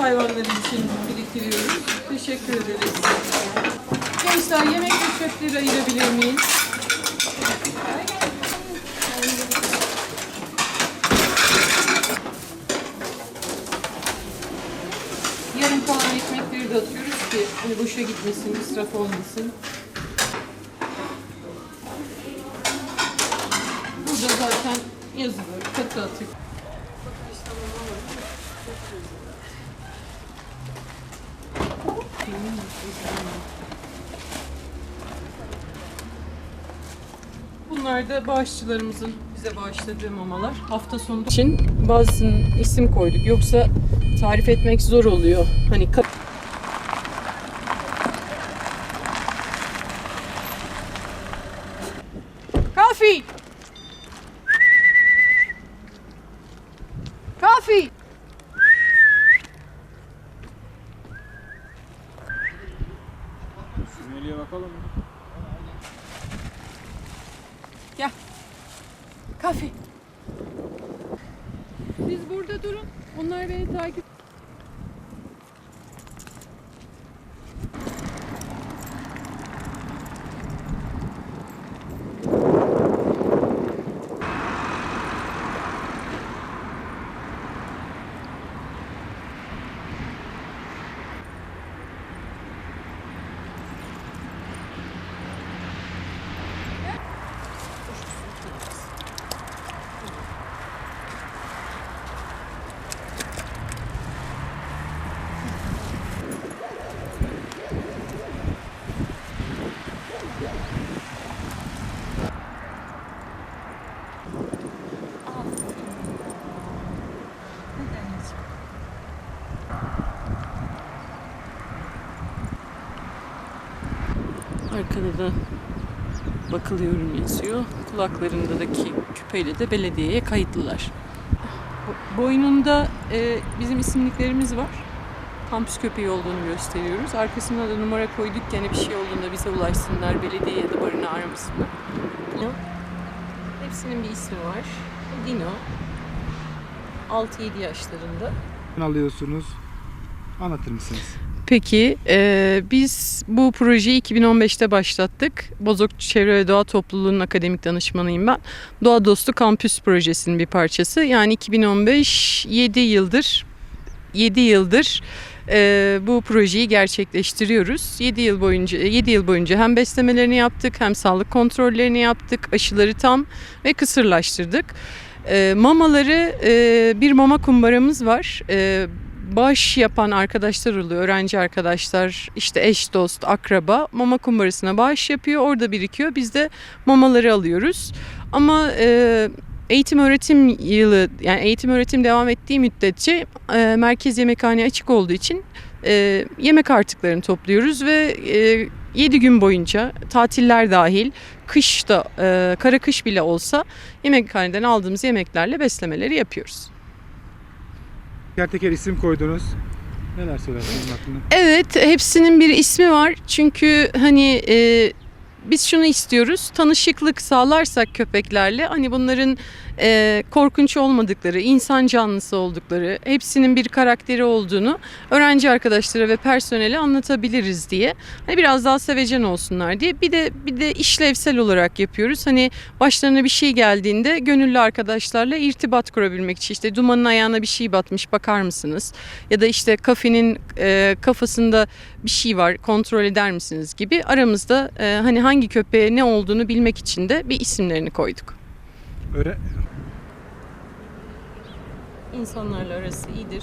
hayvanları için biriktiriyoruz. Teşekkür ederiz. Gençler yemek ve çöpleri ayırabilir miyim? Yarım kalan ekmekleri de atıyoruz ki boşa gitmesin, israf olmasın. Burada zaten yazılı, katı atık. Bunlar da bağışçılarımızın bize bağışladığı mamalar. Hafta sonu için bazısının isim koyduk. Yoksa tarif etmek zor oluyor. Hani Coffee! Coffee! Mı? Gel. Kafe. Siz burada durun. Onlar beni takip Arkada da bakılıyorum yazıyor. Kulaklarındaki küpeyle de belediyeye kayıtlılar. Bo- Boynunda e, bizim isimliklerimiz var. Kampüs köpeği olduğunu gösteriyoruz. Arkasına da numara koyduk ki hani bir şey olduğunda bize ulaşsınlar, belediye ya da barını aramasınlar. Dino. Hepsinin bir ismi var. Dino. 6-7 yaşlarında. alıyorsunuz? Anlatır mısınız? Peki, e, biz bu projeyi 2015'te başlattık. Bozok Çevre ve Doğa Topluluğu'nun akademik danışmanıyım ben. Doğa Dostu Kampüs projesinin bir parçası. Yani 2015, 7 yıldır, 7 yıldır e, bu projeyi gerçekleştiriyoruz. 7 yıl boyunca 7 yıl boyunca hem beslemelerini yaptık, hem sağlık kontrollerini yaptık, aşıları tam ve kısırlaştırdık. E, mamaları e, bir mama kumbaramız var. E, bağış yapan arkadaşlar oluyor, öğrenci arkadaşlar, işte eş, dost, akraba mama kumbarasına bağış yapıyor, orada birikiyor. Biz de mamaları alıyoruz. Ama e, eğitim öğretim yılı, yani eğitim öğretim devam ettiği müddetçe e, merkez yemekhane açık olduğu için e, yemek artıklarını topluyoruz ve e, 7 gün boyunca tatiller dahil kışta e, kara kış bile olsa yemekhaneden aldığımız yemeklerle beslemeleri yapıyoruz. Teker teker isim koydunuz. Neler söylersiniz hakkında? Evet, hepsinin bir ismi var. Çünkü hani e, biz şunu istiyoruz. Tanışıklık sağlarsak köpeklerle hani bunların e, korkunç olmadıkları, insan canlısı oldukları, hepsinin bir karakteri olduğunu öğrenci arkadaşlara ve personele anlatabiliriz diye. Hani biraz daha sevecen olsunlar diye. Bir de bir de işlevsel olarak yapıyoruz. Hani başlarına bir şey geldiğinde gönüllü arkadaşlarla irtibat kurabilmek için işte dumanın ayağına bir şey batmış bakar mısınız? Ya da işte kafenin e, kafasında bir şey var kontrol eder misiniz gibi aramızda e, hani hangi köpeğe ne olduğunu bilmek için de bir isimlerini koyduk. Öyle İnsanlarla arası iyidir.